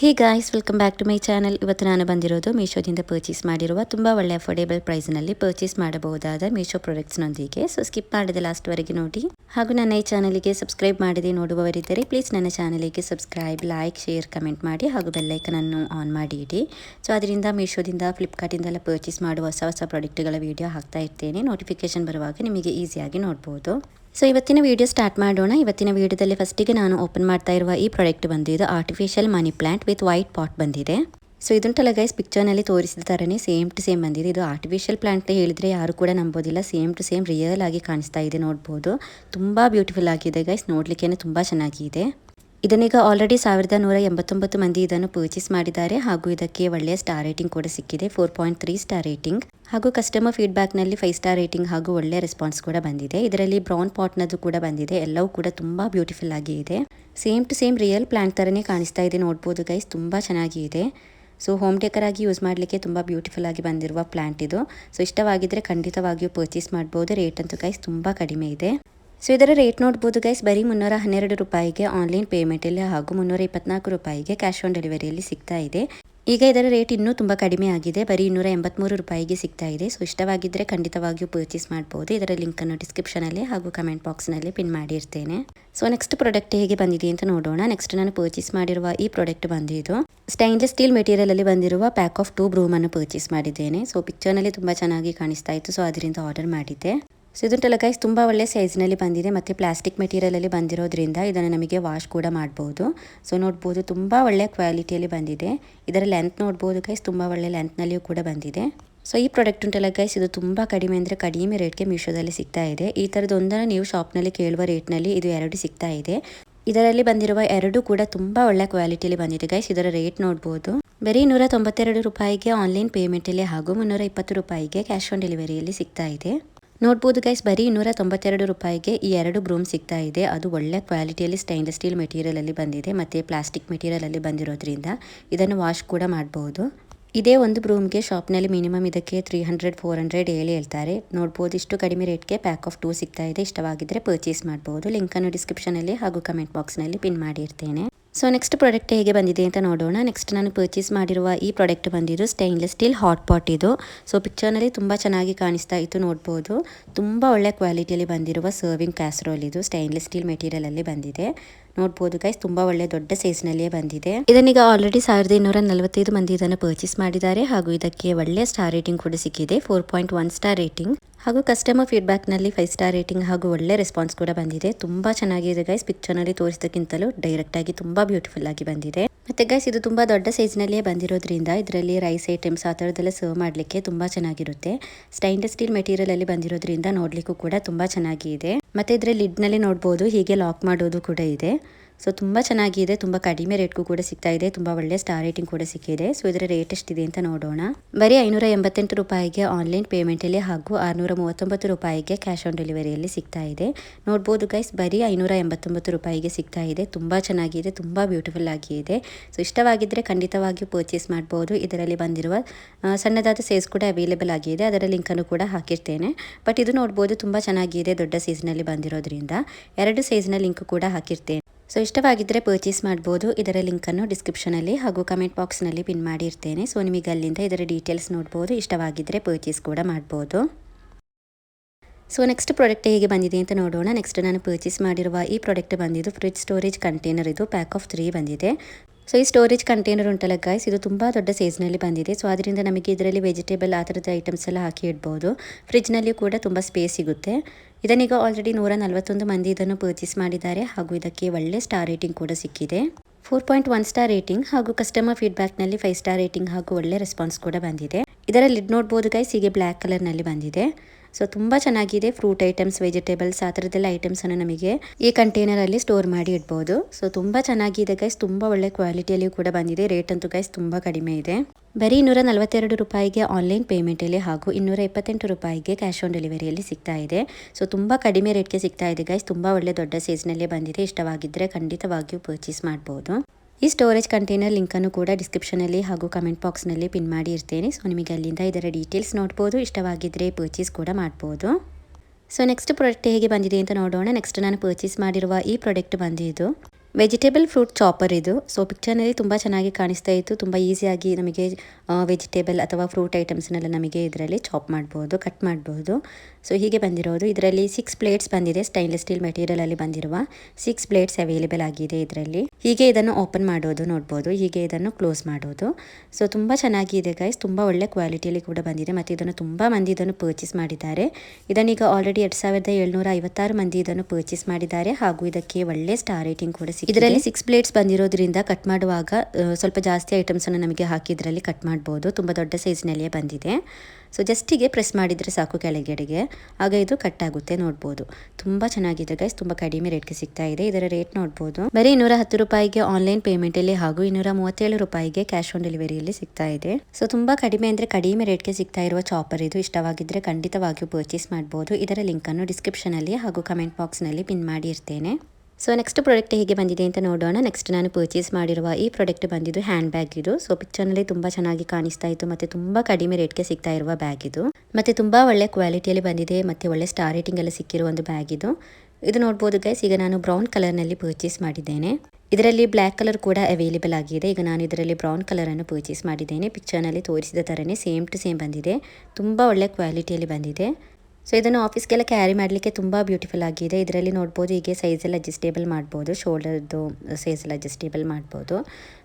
Hey guys welcome back to my channel ಇವತ್ತು ನಾನು ಬಂದಿರೋದು ಮೀಶೋದಿಂದ ಪರ್ಚೇಸ್ ಮಾಡಿರುವ ತುಂಬ ಒಳ್ಳೆ ಅಫೋರ್ಡೇಬಲ್ ಪ್ರೈಸ್ನಲ್ಲಿ ಪರ್ಚೇಸ್ ಮಾಡಬಹುದಾದ ಮೀಶೋ ಪ್ರಾಡಕ್ಟ್ಸ್ನೊಂದಿಗೆ ಸೊ ಸ್ಕಿಪ್ ಮಾಡಿದೆ ಲಾಸ್ಟ್ವರೆಗೆ ನೋಡಿ. ಹಾಗೂ ನನ್ನ ಈ ಚಾನಲಿಗೆ ಸಬ್ಸ್ಕ್ರೈಬ್ ಮಾಡದೆ ನೋಡುವವರಿದ್ದರೆ ಪ್ಲೀಸ್ ನನ್ನ ಚಾನಲಿಗೆ ಸಬ್ಸ್ಕ್ರೈಬ್ ಲೈಕ್ ಶೇರ್ ಕಮೆಂಟ್ ಮಾಡಿ ಹಾಗೂ ಬೆಲ್ಲೈಕನನ್ನು ಆನ್ ಮಾಡಿ ಇಡಿ. ಸೊ ಅದರಿಂದ ಮೀಶೋದಿಂದ ಫ್ಲಿಪ್ಕಾರ್ಟಿಂದೆಲ್ಲ ಪರ್ಚೇಸ್ ಮಾಡುವ ಹೊಸ ಹೊಸ ಪ್ರಾಡಕ್ಟ್ಗಳ ವೀಡಿಯೋ ಹಾಕ್ತಾ ಇರ್ತೇನೆ. ನೋಟಿಫಿಕೇಶನ್ ಬರುವಾಗ ನಿಮಗೆ ಈಸಿಯಾಗಿ ನೋಡ್ಬೋದು. ಸೊ ಇವತ್ತಿನ ವಿಡಿಯೋ ಸ್ಟಾರ್ಟ್ ಮಾಡೋಣ. ಇವತ್ತಿನ ವೀಡಿಯೋದಲ್ಲಿ ಫಸ್ಟಿಗೆ ನಾನು ಓಪನ್ ಮಾಡ್ತಾ ಇರುವ ಈ ಪ್ರಾಡಕ್ಟ್ ಬಂದಿದ್ದು artificial money plant with white pot ಬಂದಿದೆ. ಸೊ ಇದುಂಟಲ್ಲ ಗೈಸ್ ಪಿಕ್ಚರ್ನಲ್ಲಿ ತೋರಿಸಿದ ಥರನೇ ಸೇಮ್ ಟು ಸೇಮ್ ಬಂದಿದೆ. ಇದು ಆರ್ಟಿಫಿಷಿಯಲ್ ಪ್ಲಾಂಟ್ ಹೇಳಿದರೆ ಯಾರು ಕೂಡ ನಂಬೋದಿಲ್ಲ. ಸೇಮ್ ಟು ಸೇಮ್ ರಿಯಲ್ ಆಗಿ ಕಾಣಿಸ್ತಾ ಇದೆ ನೋಡ್ಬೋದು. ತುಂಬ ಬ್ಯೂಟಿಫುಲ್ ಆಗಿದೆ ಗೈಸ್ ನೋಡಲಿಕ್ಕೆ ತುಂಬ ಚೆನ್ನಾಗಿದೆ. ಇದನ್ನೀಗ ಆಲ್ರೆಡಿ ಸಾವಿರದ ನೂರ ಎಂಬತ್ತೊಂಬತ್ತು ಮಂದಿ ಇದನ್ನು ಪರ್ಚೇಸ್ ಮಾಡಿದ್ದಾರೆ ಹಾಗೂ ಇದಕ್ಕೆ ಒಳ್ಳೆಯ ಸ್ಟಾರ್ ರೇಟಿಂಗ್ ಕೂಡ ಸಿಕ್ಕಿದೆ four point three star rating ಹಾಗೂ ಕಸ್ಟಮರ್ ಫೀಡ್ಬ್ಯಾಕ್ನಲ್ಲಿ ಫೈವ್ ಸ್ಟಾರ್ ರೇಟಿಂಗ್ ಹಾಗೂ ಒಳ್ಳೆ ರೆಸ್ಪಾನ್ಸ್ ಕೂಡ ಬಂದಿದೆ. ಇದರಲ್ಲಿ ಬ್ರೌನ್ ಪಾಟ್ನದು ಕೂಡ ಬಂದಿದೆ. ಎಲ್ಲವೂ ಕೂಡ ತುಂಬ ಬ್ಯೂಟಿಫುಲ್ ಆಗಿ ಇದೆ. Same to same real plant ಥರನೇ ಕಾಣಿಸ್ತಾ ಇದೆ. ನೋಡ್ಬೋದು ಗೈಸ್ ತುಂಬ ಚೆನ್ನಾಗಿ ಇದೆ. ಸೊ ಹೋಮ್ ಟೇಕರ್ ಆಗಿ ಯೂಸ್ ಮಾಡಲಿಕ್ಕೆ ತುಂಬ ಬ್ಯೂಟಿಫುಲ್ ಆಗಿ ಬಂದಿರುವ ಪ್ಲಾಂಟ್ ಇದು. ಸೊ ಇಷ್ಟವಾಗಿದ್ದರೆ ಖಂಡಿತವಾಗಿಯೂ ಪರ್ಚೇಸ್ ಮಾಡ್ಬೋದು. ರೇಟ್ ಅಂತೂ ಗೈಸ್ ತುಂಬ ಕಡಿಮೆ ಇದೆ. ಸೊ ಇದರ ರೇಟ್ ನೋಡ್ಬೋದು ಗೈಸ್ ಬರೀ ಮುನ್ನೂರ ಹನ್ನೆರಡು ರೂಪಾಯಿಗೆ ಆನ್ಲೈನ್ ಪೇಮೆಂಟಲ್ಲಿ ಹಾಗೂ ಮುನ್ನೂರ ಇಪ್ಪತ್ನಾಲ್ಕು ರೂಪಾಯಿಗೆ ಕ್ಯಾಶ್ ಆನ್ ಡೆಲಿವರಿಯಲ್ಲಿ ಸಿಗ್ತಾ ಇದೆ. ಈಗ ಇದರ ರೇಟ್ ಇನ್ನೂ ತುಂಬ ಕಡಿಮೆ ಆಗಿದೆ. ಬರೀ ಇನ್ನೂರ ಎಂಬತ್ತ್ಮೂರು ರೂಪಾಯಿಗೆ ಸಿಗ್ತಾ ಇದೆ. ಸೊ ಇಷ್ಟವಾಗಿದ್ದರೆ ಖಂಡಿತವಾಗಿಯೂ ಪರ್ಚೇಸ್ ಮಾಡ್ಬೋದು. ಇದರ ಲಿಂಕನ್ನು ಡಿಸ್ಕ್ರಿಪ್ಷನಲ್ಲಿ ಹಾಗೂ ಕಮೆಂಟ್ ಬಾಕ್ಸ್ನಲ್ಲಿ ಪಿನ್ ಮಾಡಿರ್ತೇನೆ. ಸೊ ನೆಕ್ಸ್ಟ್ ಪ್ರಾಡಕ್ಟ್ ಹೇಗೆ ಬಂದಿದೆ ಅಂತ ನೋಡೋಣ. ನೆಕ್ಸ್ಟ್ ನಾನು ಪರ್ಚೇಸ್ ಮಾಡಿರುವ ಈ ಪ್ರಾಡಕ್ಟ್ ಬಂದಿದ್ದು. ಸ್ಟೈನ್ಲೆಸ್ ಸ್ಟೀಲ್ ಮೆಟೀರಿಯಲ್ ಅಲ್ಲಿ ಬಂದಿರುವ ಪ್ಯಾಕ್ ಆಫ್ ಟೂ ಬ್ರೂಮ್ ಅನ್ನು ಪರ್ಚೇಸ್ ಮಾಡಿದ್ದೇನೆ. ಸೊ ಪಿಕ್ಚರ್ನಲ್ಲಿ ತುಂಬ ಚೆನ್ನಾಗಿ ಕಾಣಿಸ್ತಾ ಇತ್ತು. ಸೊ ಅದರಿಂದ ಆರ್ಡರ್ ಮಾಡಿದ್ದೆ. ಸೊ ತುಂಬ ಒಳ್ಳೆ ಸೈಜ್ನಲ್ಲಿ ಬಂದಿದೆ. ಮತ್ತು ಪ್ಲಾಸ್ಟಿಕ್ ಮೆಟೀರಿಯಲಲ್ಲಿ ಬಂದಿರೋದ್ರಿಂದ ಇದನ್ನು ನಮಗೆ ವಾಶ್ ಕೂಡ ಮಾಡ್ಬೋದು. ಸೊ ನೋಡ್ಬೋದು ತುಂಬ ಒಳ್ಳೆ ಕ್ವಾಲಿಟಿಯಲ್ಲಿ ಬಂದಿದೆ. ಇದರ ಲೆಂತ್ ನೋಡ್ಬೋದು ಗೈಸ್ ತುಂಬ ಒಳ್ಳೆ ಲೆಂತ್ನಲ್ಲಿಯೂ ಕೂಡ ಬಂದಿದೆ. ಸೊ ಈ ಪ್ರಾಡಕ್ಟ್ ಉಂಟಲ್ಲ ಗೈಸ್ ಇದು ತುಂಬ ಕಡಿಮೆ ಅಂದರೆ ಕಡಿಮೆ ರೇಟ್ಗೆ ಮೀಶೋದಲ್ಲಿ ಸಿಗ್ತಾ ಇದೆ. ಈ ಥರದೊಂದನ್ನು ನೀವು ಶಾಪ್ನಲ್ಲಿ ಕೇಳುವ ರೇಟ್ನಲ್ಲಿ ಇದು ಎರಡು ಸಿಗ್ತಾ ಇದೆ. ಇದರಲ್ಲಿ ಬಂದಿರುವ ಎರಡು ಕೂಡ ತುಂಬ ಒಳ್ಳೆ ಕ್ವಾಲಿಟಿಯಲ್ಲಿ ಬಂದಿದೆ ಗೈಸ್ ಇದರ ರೇಟ್ ನೋಡ್ಬೋದು. ಬರೀ ನೂರ ತೊಂಬತ್ತೆರಡು ರೂಪಾಯಿಗೆ ಆನ್ಲೈನ್ ಪೇಮೆಂಟಲ್ಲಿ ಹಾಗೂ ಮುನ್ನೂರ ಇಪ್ಪತ್ತು ರೂಪಾಯಿಗೆ ಕ್ಯಾಶ್ ಆನ್ ಡೆಲಿವರಿಯಲ್ಲಿ ಸಿಗ್ತಾ ಇದೆ. ನೋಡ್ಬೋದು ಗೈಸ್ ಬರೀ ಇನ್ನೂರ ತೊಂಬತ್ತೆರಡು ರೂಪಾಯಿಗೆ ಈ ಎರಡು ಬ್ರೂಮ್ ಸಿಗ್ತಾ ಇದೆ. ಅದು ಒಳ್ಳೆ ಕ್ವಾಲಿಟಿಯಲ್ಲಿ ಸ್ಟೈನ್ಲೆಸ್ ಸ್ಟೀಲ್ ಮೆಟೀರಿಯಲಲ್ಲಿ ಬಂದಿದೆ ಮತ್ತು ಪ್ಲಾಸ್ಟಿಕ್ ಮೆಟೀರಿಯಲಲ್ಲಿ ಬಂದಿರೋದ್ರಿಂದ ಇದನ್ನು ವಾಶ್ ಕೂಡ ಮಾಡಬಹುದು ಇದೇ ಒಂದು ಬ್ರೂಮ್ಗೆ ಶಾಪ್ನಲ್ಲಿ ಮಿನಿಮಮ್ ಇದಕ್ಕೆ ತ್ರೀ ಹಂಡ್ರೆಡ್ ಫೋರ್ ಹಂಡ್ರೆಡ್ ಹೇಳಿ ಹೇಳ್ತಾರೆ. ನೋಡ್ಬೋದು ಇಷ್ಟು ಕಡಿಮೆ ರೇಟ್ಗೆ ಪ್ಯಾಕ್ ಆಫ್ ಟೂ ಸಿಗ್ತಾ ಇದೆ. ಇಷ್ಟವಾಗಿದ್ದರೆ ಪರ್ಚೇಸ್ ಮಾಡ್ಬೋದು. ಲಿಂಕನ್ನು ಡಿಸ್ಕ್ರಿಪ್ಷನಲ್ಲಿ ಹಾಗೂ ಕಮೆಂಟ್ ಬಾಕ್ಸ್ನಲ್ಲಿ ಪಿನ್ ಮಾಡಿರ್ತೇನೆ. ಸೊ ನೆಕ್ಸ್ಟ್ ಪ್ರಾಡಕ್ಟ್ ಹೇಗೆ ಬಂದಿದೆ ಅಂತ ನೋಡೋಣ. ನೆಕ್ಸ್ಟ್ ನಾನು ಪರ್ಚೇಸ್ ಮಾಡಿರುವ ಈ ಪ್ರಾಡಕ್ಟ್ ಬಂದಿದ್ದು ಸ್ಟೈನ್ಲೆಸ್ ಸ್ಟೀಲ್ ಹಾಟ್ ಪಾಟ್ ಇದು. ಸೊ ಪಿಕ್ಚರ್ನಲ್ಲಿ ತುಂಬ ಚೆನ್ನಾಗಿ ಕಾಣಿಸ್ತಾ ಇತ್ತು ನೋಡ್ಬೋದು. ತುಂಬ ಒಳ್ಳೆ ಕ್ವಾಲಿಟಿಯಲ್ಲಿ ಬಂದಿರುವ ಸರ್ವಿಂಗ್ ಕ್ಯಾಸ್ರೋಲ್ ಇದು. ಸ್ಟೈನ್ಲೆಸ್ ಸ್ಟೀಲ್ ಮೆಟೀರಿಯಲಲ್ಲಿ ಬಂದಿದೆ. ನೋಡ್ಬೋದು ಗೈಸ್ ತುಂಬಾ ಒಳ್ಳೆ ದೊಡ್ಡ ಸೈಜ್ ನಲ್ಲಿಯೇ ಬಂದಿದೆ. ಇದನ್ನೀಗ ಆಲ್ರೆಡಿ ಸಾವಿರದ ಇನ್ನೂರ ನಲವತ್ತೈದು ಮಂದಿ ಇದನ್ನು ಪರ್ಚೇಸ್ ಮಾಡಿದ್ದಾರೆ. ಹಾಗೂ ಇದಕ್ಕೆ ಒಳ್ಳೆ ಸ್ಟಾರ್ ರೇಟಿಂಗ್ ಕೂಡ ಸಿಕ್ಕಿದೆ four point one star rating ಹಾಗೂ ಕಸ್ಟಮರ್ ಫೀಡ್ಬ್ಯಾಕ್ನಲ್ಲಿ ಫೈವ್ ಸ್ಟಾರ್ ರೇಟಿಂಗ್ ಹಾಗೂ ಒಳ್ಳೆ ರೆಸ್ಪಾನ್ಸ್ ಕೂಡ ಬಂದಿದೆ. ತುಂಬಾ ಚೆನ್ನಾಗಿದೆ ಗೈಸ್ ಪಿಕ್ಚರ್ನಲ್ಲಿ ತೋರಿಸಿದಕ್ಕಿಂತಲೂ ಡೈರೆಕ್ಟ್ ಆಗಿ ತುಂಬಾ ಬ್ಯೂಟಿಫುಲ್ ಆಗಿ ಬಂದಿದೆ. ಮತ್ತೆ ಗೈಸ್ ಇದು ತುಂಬ ದೊಡ್ಡ ಸೈಜ್ನಲ್ಲಿಯೇ ಬಂದಿರೋದ್ರಿಂದ ಇದರಲ್ಲಿ ರೈಸ್ ಐಟಮ್ಸ್ ಆ ಥರದ್ದೆಲ್ಲ ಸರ್ವ್ ಮಾಡಲಿಕ್ಕೆ ತುಂಬ ಚೆನ್ನಾಗಿರುತ್ತೆ. ಸ್ಟೈನ್ಲೆಸ್ ಸ್ಟೀಲ್ ಮೆಟೀರಿಯಲ್ ಅಲ್ಲಿ ಬಂದಿರೋದ್ರಿಂದ ನೋಡ್ಲಿಕ್ಕೂ ಕೂಡ ತುಂಬ ಚೆನ್ನಾಗಿದೆ. ಮತ್ತೆ ಇದರ ಲಿಡ್ನಲ್ಲಿ ನೋಡ್ಬೋದು, ಹೀಗೆ ಲಾಕ್ ಮಾಡೋದು ಕೂಡ ಇದೆ. ಸೊ ತುಂಬ ಚೆನ್ನಾಗಿದೆ, ತುಂಬ ಕಡಿಮೆ ರೇಟ್ಗೂ ಕೂಡ ಸಿಗ್ತಾ ಇದೆ, ತುಂಬ ಒಳ್ಳೆ ಸ್ಟಾರ್ ರೇಟಿಂಗ್ ಕೂಡ ಸಿಕ್ಕಿದೆ. ಸೊ ಇದರ ರೇಟ್ ಎಷ್ಟಿದೆ ಅಂತ ನೋಡೋಣ. ಬರೀ ಐನೂರ ಎಂಬತ್ತೆಂಟು ರೂಪಾಯಿಗೆ ಆನ್ಲೈನ್ ಪೇಮೆಂಟಲ್ಲಿ ಹಾಗೂ ಆರುನೂರ ಮೂವತ್ತೊಂಬತ್ತು ರೂಪಾಯಿಗೆ ಕ್ಯಾಶ್ ಆನ್ ಡೆಲಿವರಿಯಲ್ಲಿ ಸಿಗ್ತಾ ಇದೆ. ನೋಡ್ಬೋದು ಗೈಸ್ ಬರೀ ಐನೂರ ಎಂಬತ್ತೊಂಬತ್ತು ರೂಪಾಯಿಗೆ ಸಿಗ್ತಾ ಇದೆ. ತುಂಬ ಚೆನ್ನಾಗಿದೆ, ತುಂಬ ಬ್ಯೂಟಿಫುಲ್ ಆಗಿ ಇದೆ. ಸೊ ಇಷ್ಟವಾಗಿದ್ದರೆ ಖಂಡಿತವಾಗಿಯೂ ಪರ್ಚೇಸ್ ಮಾಡ್ಬೋದು. ಇದರಲ್ಲಿ ಬಂದಿರುವ ಸಣ್ಣದಾದ ಸೈಜ್ ಕೂಡ ಅವೈಲೇಬಲ್ ಆಗಿದೆ ಅದರ ಲಿಂಕನ್ನು ಕೂಡ ಹಾಕಿರ್ತೇನೆ. ಬಟ್ ಇದು ನೋಡ್ಬೋದು ತುಂಬ ಚೆನ್ನಾಗಿದೆ ದೊಡ್ಡ ಸೈಜ್ನಲ್ಲಿ ಬಂದಿರೋದ್ರಿಂದ. ಎರಡು ಸೈಜ್ನ ಲಿಂಕ್ ಕೂಡ ಹಾಕಿರ್ತೇನೆ. ಸೊ ಇಷ್ಟವಾಗಿದ್ದರೆ ಪರ್ಚೇಸ್ ಮಾಡ್ಬೋದು. ಇದರ ಲಿಂಕನ್ನು ಡಿಸ್ಕ್ರಿಪ್ಷನಲ್ಲಿ ಹಾಗೂ ಕಮೆಂಟ್ ಬಾಕ್ಸ್ನಲ್ಲಿ ಪಿನ್ ಮಾಡಿರ್ತೇನೆ. ಸೊ ನಿಮಗೆ ಅಲ್ಲಿಂದ ಇದರ ಡೀಟೇಲ್ಸ್ ನೋಡ್ಬೋದು. ಇಷ್ಟವಾಗಿದ್ದರೆ ಪರ್ಚೇಸ್ ಕೂಡ ಮಾಡ್ಬೋದು. ಸೊ ನೆಕ್ಸ್ಟ್ ಪ್ರಾಡಕ್ಟ್ ಹೇಗೆ ಬಂದಿದೆ ಅಂತ ನೋಡೋಣ. ನೆಕ್ಸ್ಟ್ ನಾನು ಪರ್ಚೇಸ್ ಮಾಡಿರುವ ಈ ಪ್ರಾಡಕ್ಟ್ ಬಂದಿದ್ದು ಫ್ರಿಜ್ ಸ್ಟೋರೇಜ್ ಕಂಟೈನರ್ ಇದು ಪ್ಯಾಕ್ ಆಫ್ ತ್ರೀ ಬಂದಿದೆ. ಸೊ ಈ ಸ್ಟೋರೇಜ್ ಕಂಟೈನರ್ ಉಂಟಲ್ಲ ಗಾಯ್ಸ್ ಇದು ತುಂಬ ದೊಡ್ಡ ಸೈಜ್ನಲ್ಲಿ ಬಂದಿದೆ. ಸೊ ಅದರಿಂದ ನಮಗೆ ಇದರಲ್ಲಿ ವೆಜಿಟೇಬಲ್ ಆ ಥರದ ಐಟಮ್ಸ್ ಎಲ್ಲ ಹಾಕಿ ಇಡ್ಬೋದು. ಫ್ರಿಜ್ನಲ್ಲಿಯೂ ಕೂಡ ತುಂಬ ಸ್ಪೇಸ್ ಸಿಗುತ್ತೆ. ಇದನ್ನೀಗ ಆಲ್ರೆಡಿ ನೂರ ನಲವತ್ತೊಂದು ಮಂದಿ ಇದನ್ನು ಪರ್ಚೇಸ್ ಮಾಡಿದ್ದಾರೆ ಹಾಗೂ ಇದಕ್ಕೆ ಒಳ್ಳೆ ಸ್ಟಾರ್ ರೇಟಿಂಗ್ ಕೂಡ ಸಿಕ್ಕಿದೆ. Four point one star rating ಹಾಗೂ ಕಸ್ಟಮರ್ ಫೀಡ್ಬ್ಯಾಕ್ನಲ್ಲಿ ಫೈವ್ ಸ್ಟಾರ್ ರೇಟಿಂಗ್ ಹಾಗೂ ಒಳ್ಳೆ ರೆಸ್ಪಾನ್ಸ್ ಕೂಡ ಬಂದಿದೆ. ಇದರ ಲಿಡ್ ನೋಡ್ಬೋದು ಗೈಸ್ ಹೀಗೆ ಬ್ಲ್ಯಾಕ್ ಕಲರ್ನಲ್ಲಿ ಬಂದಿದೆ. ಸೊ ತುಂಬ ಚೆನ್ನಾಗಿದೆ ಫ್ರೂಟ್ ಐಟಮ್ಸ್ ವೆಜಿಟೇಬಲ್ಸ್ ಆ ಥರದ್ದೆಲ್ಲ ಐಟಮ್ಸನ್ನು ನಮಗೆ ಈ ಕಂಟೈನರಲ್ಲಿ ಸ್ಟೋರ್ ಮಾಡಿ ಇಡ್ಬೋದು. ಸೊ ತುಂಬ ಚೆನ್ನಾಗಿದೆ ಗೈಸ್ ತುಂಬ ಒಳ್ಳೆ ಕ್ವಾಲಿಟಿಯಲ್ಲಿ ಕೂಡ ಬಂದಿದೆ. ರೇಟ್ ಅಂತೂ ಗೈಸ್ ತುಂಬ ಕಡಿಮೆ ಇದೆ. ಬರೀ ಇನ್ನೂರ ನಲವತ್ತೆರಡು ರೂಪಾಯಿಗೆ ಆನ್ಲೈನ್ ಪೇಮೆಂಟಲ್ಲಿ ಹಾಗೂ ಇನ್ನೂರ ಇಪ್ಪತ್ತೆಂಟು ರೂಪಾಯಿಗೆ ಕ್ಯಾಶ್ ಆನ್ ಡೆಲಿವರಿಯಲ್ಲಿ ಸಿಗ್ತಾ ಇದೆ. ಸೊ ತುಂಬ ಕಡಿಮೆ ರೇಟ್ಗೆ ಸಿಗ್ತಾ ಇದೆ ಗೈಸ್ ತುಂಬ ಒಳ್ಳೆ ದೊಡ್ಡ ಸೈಜ್ನಲ್ಲೇ ಬಂದಿದೆ. ಇಷ್ಟವಾಗಿದ್ದರೆ ಖಂಡಿತವಾಗಿಯೂ ಪರ್ಚೇಸ್ ಮಾಡ್ಬೋದು. ಈ ಸ್ಟೋರೇಜ್ ಕಂಟೈನರ್ ಲಿಂಕನ್ನು ಕೂಡ ಡಿಸ್ಕ್ರಿಪ್ಷನಲ್ಲಿ ಹಾಗೂ ಕಮೆಂಟ್ ಬಾಕ್ಸ್ನಲ್ಲಿ ಪಿನ್ ಮಾಡಿ ಇರ್ತೇನೆ. ಸೊ ನಿಮಗೆ ಅಲ್ಲಿಂದ ಇದರ ಡೀಟೇಲ್ಸ್ ನೋಡ್ಬೋದು. ಇಷ್ಟವಾಗಿದ್ದರೆ ಪರ್ಚೇಸ್ ಕೂಡ ಮಾಡ್ಬೋದು. ಸೊ ನೆಕ್ಸ್ಟ್ ಪ್ರಾಡಕ್ಟ್ ಹೇಗೆ ಬಂದಿದೆ ಅಂತ ನೋಡೋಣ. ನೆಕ್ಸ್ಟ್ ನಾನು ಪರ್ಚೇಸ್ ಮಾಡಿರುವ ಈ ಪ್ರಾಡಕ್ಟ್ ಬಂದಿದ್ದು. ವೆಜಿಟೇಬಲ್ ಫ್ರೂಟ್ ಚಾಪರ್ ಇದು. ಸೊ ಪಿಕ್ಚರ್ನಲ್ಲಿ ತುಂಬ ಚೆನ್ನಾಗಿ ಕಾಣಿಸ್ತಾ ಇತ್ತು. ತುಂಬ ಈಸಿಯಾಗಿ ನಮಗೆ ವೆಜಿಟೇಬಲ್ ಅಥವಾ ಫ್ರೂಟ್ ಐಟಮ್ಸ್ನೆಲ್ಲ ನಮಗೆ ಇದರಲ್ಲಿ ಚಾಪ್ ಮಾಡ್ಬೋದು ಕಟ್ ಮಾಡ್ಬೋದು. ಸೊ ಹೀಗೆ ಬಂದಿರೋದು. ಇದರಲ್ಲಿ ಸಿಕ್ಸ್ ಪ್ಲೇಟ್ಸ್ ಬಂದಿದೆ. ಸ್ಟೈನ್ಲೆಸ್ ಸ್ಟೀಲ್ ಮೆಟೀರಿಯಲಲ್ಲಿ ಬಂದಿರುವ ಸಿಕ್ಸ್ ಪ್ಲೇಟ್ಸ್ ಅವೈಲೇಬಲ್ ಆಗಿದೆ ಇದರಲ್ಲಿ. ಹೀಗೆ ಇದನ್ನು ಓಪನ್ ಮಾಡೋದು, ನೋಡ್ಬೋದು. ಹೀಗೆ ಇದನ್ನು ಕ್ಲೋಸ್ ಮಾಡೋದು. ಸೊ ತುಂಬ ಚೆನ್ನಾಗಿದೆ ಗೈಸ್ ತುಂಬ ಒಳ್ಳೆ ಕ್ವಾಲಿಟಿಯಲ್ಲಿ ಕೂಡ ಬಂದಿದೆ. ಮತ್ತು ಇದನ್ನು ತುಂಬ ಮಂದಿ ಇದನ್ನು ಪರ್ಚೇಸ್ ಮಾಡಿದ್ದಾರೆ. ಇದನ್ನೀಗ ಆಲ್ರೆಡಿ ಎರಡು ಸಾವಿರದ ಏಳ್ನೂರ ಐವತ್ತಾರು ಮಂದಿ ಇದನ್ನು ಪರ್ಚೇಸ್ ಮಾಡಿದ್ದಾರೆ. ಹಾಗೂ ಇದಕ್ಕೆ ಒಳ್ಳೆ ಸ್ಟಾರ್ ರೇಟಿಂಗ್ ಕೂಡ ಇದರಲ್ಲಿ ಸಿಕ್ಸ್ ಪ್ಲೇಟ್ಸ್ ಬಂದಿರೋದ್ರಿಂದ ಕಟ್ ಮಾಡುವಾಗ ಸ್ವಲ್ಪ ಜಾಸ್ತಿ ಐಟಮ್ಸ್ ಅನ್ನು ನಮಗೆ ಹಾಕಿ ಇದರಲ್ಲಿ ಕಟ್ ಮಾಡ್ಬೋದು. ತುಂಬ ದೊಡ್ಡ ಸೈಜ್ನಲ್ಲಿಯೇ ಬಂದಿದೆ. ಸೊ ಜಸ್ಟಿಗೆ ಪ್ರೆಸ್ ಮಾಡಿದರೆ ಸಾಕು ಕೆಳಗೆಡೆಗೆ. ಆಗ ಇದು ಕಟ್ ಆಗುತ್ತೆ, ನೋಡ್ಬೋದು. ತುಂಬ ಚೆನ್ನಾಗಿದೆ ಗೈಸ್ ತುಂಬ ಕಡಿಮೆ ರೇಟ್ಗೆ ಸಿಗ್ತಾ ಇದೆ. ಇದರ ರೇಟ್ ನೋಡ್ಬೋದು. ಬರೀ ಇನ್ನೂರ ಹತ್ತು ರೂಪಾಯಿಗೆ ಆನ್ಲೈನ್ ಪೇಮೆಂಟಲ್ಲಿ ಹಾಗೂ ಇನ್ನೂರ ಮೂವತ್ತೇಳು ರೂಪಾಯಿಗೆ ಕ್ಯಾಶ್ ಆನ್ ಡೆಲಿವರಿಯಲ್ಲಿ ಸಿಗ್ತಾ ಇದೆ. ಸೊ ತುಂಬ ಕಡಿಮೆ ಅಂದರೆ ಕಡಿಮೆ ರೇಟ್ಗೆ ಸಿಗ್ತಾ ಇರುವ ಚಾಪರ್ ಇದು. ಇಷ್ಟವಾಗಿದ್ದರೆ ಖಂಡಿತವಾಗಿಯೂ ಪರ್ಚೇಸ್ ಮಾಡ್ಬೋದು. ಇದರ ಲಿಂಕನ್ನು ಡಿಸ್ಕ್ರಿಪ್ಷನಲ್ಲಿ ಹಾಗೂ ಕಮೆಂಟ್ ಬಾಕ್ಸ್ನಲ್ಲಿ ಪಿನ್ ಮಾಡಿ ಇರ್ತೇನೆ. ಸೊ ನೆಕ್ಸ್ಟ್ ಪ್ರಾಡಕ್ಟ್ ಹೇಗೆ ಬಂದಿದೆ ಅಂತ ನೋಡೋಣ. ನೆಕ್ಸ್ಟ್ ನಾನು ಪರ್ಚೇಸ್ ಮಾಡಿರುವ ಈ ಪ್ರಾಡಕ್ಟ್ ಬಂದಿದ್ದು ಹ್ಯಾಂಡ್ ಬ್ಯಾಗ್ ಇದು ಸೊ ಪಿಕ್ಚರ್ನಲ್ಲಿ ತುಂಬ ಚೆನ್ನಾಗಿ ಕಾಣಿಸ್ತಾ ಇತ್ತು. ಮತ್ತು ತುಂಬ ಕಡಿಮೆ ರೇಟ್ಗೆ ಸಿಗ್ತಾ ಇರುವ ಬ್ಯಾಗ್ ಇದು. ಮತ್ತು ತುಂಬ ಒಳ್ಳೆ ಕ್ವಾಲಿಟಿಯಲ್ಲಿ ಬಂದಿದೆ. ಮತ್ತು ಒಳ್ಳೆ ಸ್ಟಾರ್ ರೇಟಿಂಗ್ ಎಲ್ಲ ಸಿಕ್ಕಿರುವ ಒಂದು ಬ್ಯಾಗ್ ಇದು. ಇದು ನೋಡ್ಬೋದು ಗೈಸ್ ಈಗ ನಾನು ಬ್ರೌನ್ ಕಲರ್ನಲ್ಲಿ ಪರ್ಚೇಸ್ ಮಾಡಿದ್ದೇನೆ. ಇದರಲ್ಲಿ ಬ್ಲ್ಯಾಕ್ ಕಲರ್ ಕೂಡ ಅವೈಲೇಬಲ್ ಆಗಿದೆ. ಈಗ ನಾನು ಇದರಲ್ಲಿ ಬ್ರೌನ್ ಕಲರನ್ನು ಪರ್ಚೇಸ್ ಮಾಡಿದ್ದೇನೆ. ಪಿಕ್ಚರ್ನಲ್ಲಿ ತೋರಿಸಿದ ಥರನೇ ಸೇಮ್ ಟು ಸೇಮ್ ಬಂದಿದೆ. ತುಂಬ ಒಳ್ಳೆ ಕ್ವಾಲಿಟಿಯಲ್ಲಿ ಬಂದಿದೆ. ಸೊ ಇದನ್ನು ಆಫೀಸ್ಗೆಲ್ಲ ಕ್ಯಾರಿ ಮಾಡಲಿಕ್ಕೆ ತುಂಬ ಬ್ಯೂಟಿಫುಲ್ ಆಗಿದೆ. ಇದರಲ್ಲಿ ನೋಡ್ಬೋದು ಹೀಗೆ ಸೈಜೆಲ್ಲ ಅಡ್ಜಸ್ಟೇಬಲ್ ಮಾಡ್ಬೋದು ಶೋಲ್ಡರ್ದು ಸೈಜೆಲ್ಲ ಅಡ್ಜಸ್ಟೇಬಲ್ ಮಾಡ್ಬೋದು.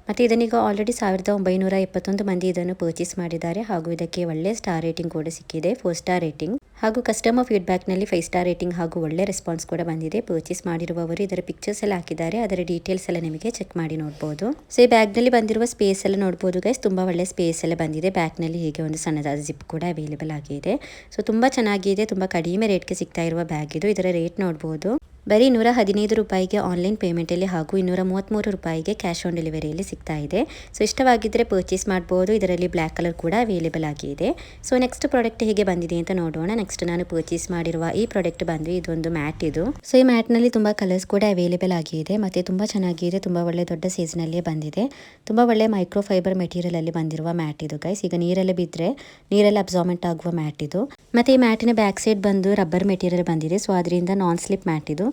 ಮತ್ತು ಇದನ್ನೀಗ ಆಲ್ರೆಡಿ ಸಾವಿರದ ಒಂಬೈನೂರ ಎಪ್ಪತ್ತೊಂದು ಮಂದಿ ಇದನ್ನು ಪರ್ಚೇಸ್ ಮಾಡಿದ್ದಾರೆ. ಹಾಗೂ ಇದಕ್ಕೆ ಒಳ್ಳೆ ಸ್ಟಾರ್ ರೇಟಿಂಗ್ ಕೂಡ ಸಿಕ್ಕಿದೆ. ಫೋರ್ ಸ್ಟಾರ್ ರೇಟಿಂಗ್ ಹಾಗೂ ಕಸ್ಟಮರ್ ಫೀಡ್ಬ್ಯಾಕ್ನಲ್ಲಿ ಫೈವ್ ಸ್ಟಾರ್ ರೇಟಿಂಗ್ ಹಾಗೂ ಒಳ್ಳೆ ರೆಸ್ಪಾನ್ಸ್ ಕೂಡ ಬಂದಿದೆ. ಪರ್ಚೇಸ್ ಮಾಡಿರುವವರು ಇದರ ಪಿಕ್ಚರ್ಸ್ ಎಲ್ಲ ಹಾಕಿದ್ದಾರೆ. ಅದರ ಡೀಟೇಲ್ಸ್ ಎಲ್ಲ ನಿಮಗೆ ಚೆಕ್ ಮಾಡಿ ನೋಡ್ಬೋದು. ಸೊ ಈ ಬ್ಯಾಗ್ನಲ್ಲಿ ಬಂದಿರುವ ಸ್ಪೇಸ್ ಎಲ್ಲ ನೋಡ್ಬೋದು ಗೈಸ್ ತುಂಬ ಒಳ್ಳೆ ಸ್ಪೇಸ್ ಎಲ್ಲ ಬಂದಿದೆ. ಬ್ಯಾಗ್ನಲ್ಲಿ ಹೀಗೆ ಒಂದು ಸಣ್ಣದಾದ ಜಿಪ್ ಕೂಡ ಅವೈಲೇಬಲ್ ಆಗಿದೆ. ಸೊ ತುಂಬ ಚೆನ್ನಾಗಿದೆ. ತುಂಬ ಕಡಿಮೆ ರೇಟ್ಗೆ ಸಿಗ್ತಾ ಇರುವ ಬ್ಯಾಗ್ ಇದು. ಇದರ ರೇಟ್ ನೋಡ್ಬೋದು. ಬರೀ ನೂರ ಹದಿನೈದು ರೂಪಾಯಿಗೆ ಆನ್ಲೈನ್ ಪೇಮೆಂಟಲ್ಲಿ ಹಾಗೂ ಇನ್ನೂರ ಮೂವತ್ತ್ಮೂರು ರೂಪಾಯಿಗೆ ಕ್ಯಾಶ್ ಆನ್ ಡೆಲಿವರಿಯಲ್ಲಿ ಸಿಗ್ತಾ ಇದೆ. ಸೊ ಇಷ್ಟವಾಗಿದ್ದರೆ ಪರ್ಚೇಸ್ ಮಾಡ್ಬೋದು. ಇದರಲ್ಲಿ ಬ್ಲ್ಯಾಕ್ ಕಲರ್ ಕೂಡ ಅವೈಲೇಬಲ್ ಆಗಿದೆ. ಸೊ ನೆಕ್ಸ್ಟ್ ಪ್ರಾಡಕ್ಟ್ ಹೇಗೆ ಬಂದಿದೆ ಅಂತ ನೋಡೋಣ. ನೆಕ್ಸ್ಟ್ ನಾನು ಪರ್ಚೇಸ್ ಮಾಡಿರುವ ಈ ಪ್ರಾಡಕ್ಟ್ ಬಂದು ಇದೊಂದು ಮ್ಯಾಟ್ ಇದು. ಸೊ ಈ ಮ್ಯಾಟ್ನಲ್ಲಿ ತುಂಬ ಕಲರ್ಸ್ ಕೂಡ ಅವೈಲೇಬಲ್ ಆಗಿದೆ. ಮತ್ತು ತುಂಬ ಚೆನ್ನಾಗಿದೆ. ತುಂಬ ಒಳ್ಳೆ ದೊಡ್ಡ ಸೈಜ್ನಲ್ಲೇ ಬಂದಿದೆ. ತುಂಬ ಒಳ್ಳೆ ಮೈಕ್ರೋ ಫೈಬರ್ ಮೆಟೀರಿಯಲಲ್ಲಿ ಬಂದಿರುವ ಮ್ಯಾಟ್ ಇದು ಗೈಸ್ ಈಗ ನೀರಲ್ಲಿ ಬಿದ್ದರೆ ನೀರಲ್ಲಿ ಅಬ್ಸಾರ್ಮೆಂಟ್ ಆಗುವ ಮ್ಯಾಟ್ ಇದು. ಮತ್ತು ಈ ಮ್ಯಾಟಿನ ಬ್ಯಾಕ್ ಸೈಡ್ ಬಂದು ರಬ್ಬರ್ ಮೆಟೀರಿಯಲ್ ಬಂದಿದೆ. ಸೊ ಅದರಿಂದ ನಾನ್ ಸ್ಲಿಪ್ ಮ್ಯಾಟ್ ಇದು.